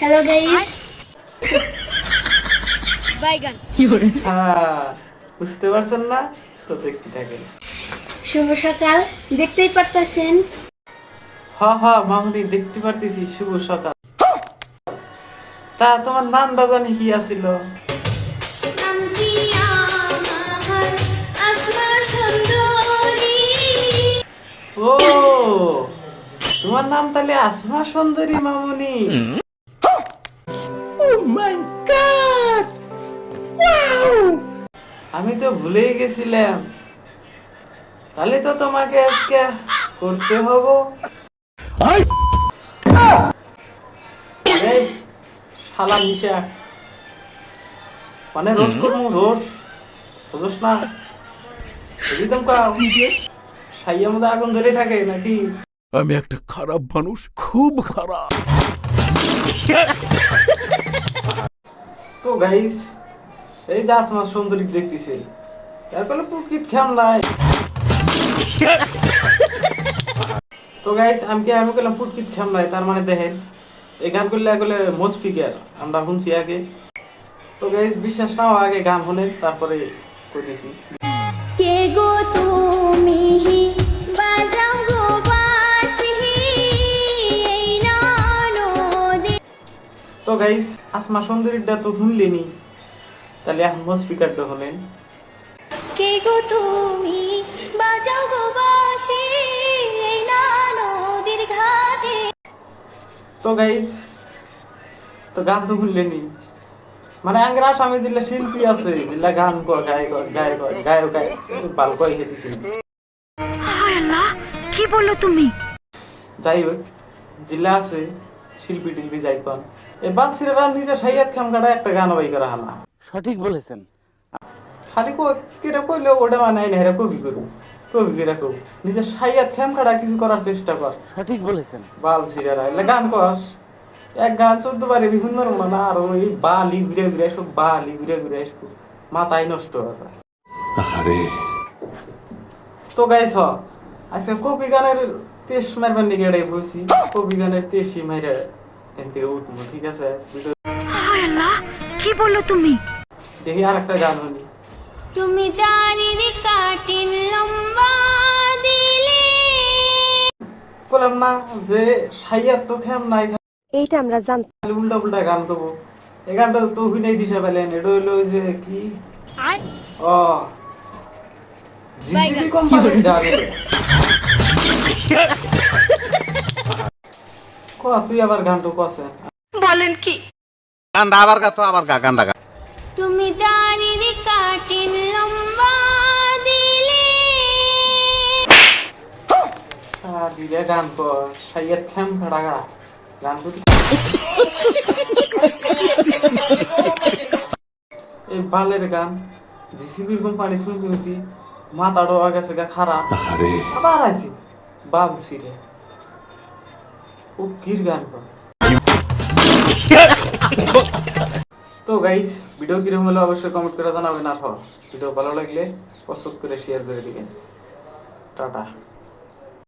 Hello guys বাইগান হ্যাঁ বুঝতে পারছেন না? তো দেখতে থাকেন। শুভ সকাল। দেখতেই পারতেছেন? হ হ মামুনি দেখতে পারতেছি। শুভ সকাল। তা তোমার নামটা জানি কি আছিল? ও তোমার নাম তাহলে আসমা সুন্দরী মামুনি। আমি তো ভুলেই গেছিলাম। তাহলে তো তোমাকে আজকে করতে হব। এই, শালা নিচে মানে রোজ করব রোজ। বুঝোস না। একদম সাইয়ার মধ্যে আগুন ধরে থাকে নাকি? আমি একটা খারাপ মানুষ খুব খারাপ। গাইস এই যে আসমান সুন্দরী দেখতেছে। তারপরে প্রকৃত খেম নাই। তো গাইস আমি কি আমি বললাম পুটকিত খেমলাই তার মানে দেখেন, এই গান করলে একলে মোজ ফিগার আমরা শুনছি আগে। তো গাইস বিশ্বাস নাও, আগে গান শুনে তারপরে কইতেছি। তো গাইস আসমা সুন্দরীটা তো শুনলেনি তাহলে এখন স্পিকারটা হলেন। কে গো তুমি? বাজাও গো বাঁশি এই নদীর ঘাটে তো গাইস তো গান তো শুনলেনি মানে আঙ্গরা স্বামী জিল্লা শিল্পী আছে জিল্লা গান কয় গায় কয় গায় কয় গায় গায় ভালো কয় হেঁটেছিল কি বলল তুমি? যাই হোক জিল্লা আছে শিল্পী টিল্পি যাই পান এই বাংসিরা নিজে সাইয়াত খাম কাটা একটা গান বাই করা হানা। সঠিক বলেছেন। খালি কো কিরে কইলে ওটা মানে না হেরা কবি করু কবি কিরা কবি। নিজে সাইয়াত খাম কাটা কিছু করার চেষ্টা কর। সঠিক বলেছেন। বাল সিরারা এলে গান কস। এক গান চোদ্দ বারে বিভিন্ন রকম না আর ওই বালি ঘুরে ঘুরে সব বালি ঘুরে ঘুরে আসব মাথায় নষ্ট হয়ে যায়। তো গাইছ আজকে কবি গানের তেজ মারবার নিকে এটাই বলছি গানের তেজই মাইরে এন থেকে উঠবো ঠিক আছে? কি বলল তুমি? দেখি আর একটা গান শুনি। তুমি দাঁড়িয়ে কাটিন লম্বা দিলে। বললাম না যে সাইয়ার তো খেম নাই। এইটা আমরা জানতাম উল্টা উল্টা গান করব। এই গানটা তো হুইনাই দিশা পেলেন এটা হইল ওই যে কি? ও জিসিবি কোম্পানির গান। ক তুই আবার গানটা কছে বলেন কি? আবার গাতো আবার গা গা। তুমি দাঁড়িয়ে কাটিন লম্বা দিলে। দিলে গান গা। এই বালের গান জিসিবি কোম্পানি শুনতে শুনতে মাথা ডোয়া গেছে গা খারাপ। আবার আইছি। বাল ছিঁড়ে ও কির গান তো গাইস ভিডিও কীরকম হলো অবশ্যই কমেন্ট করে জানাবেন আর ভিডিও ভালো লাগলে পছন্দ করে শেয়ার করে দিবেন। টাটা।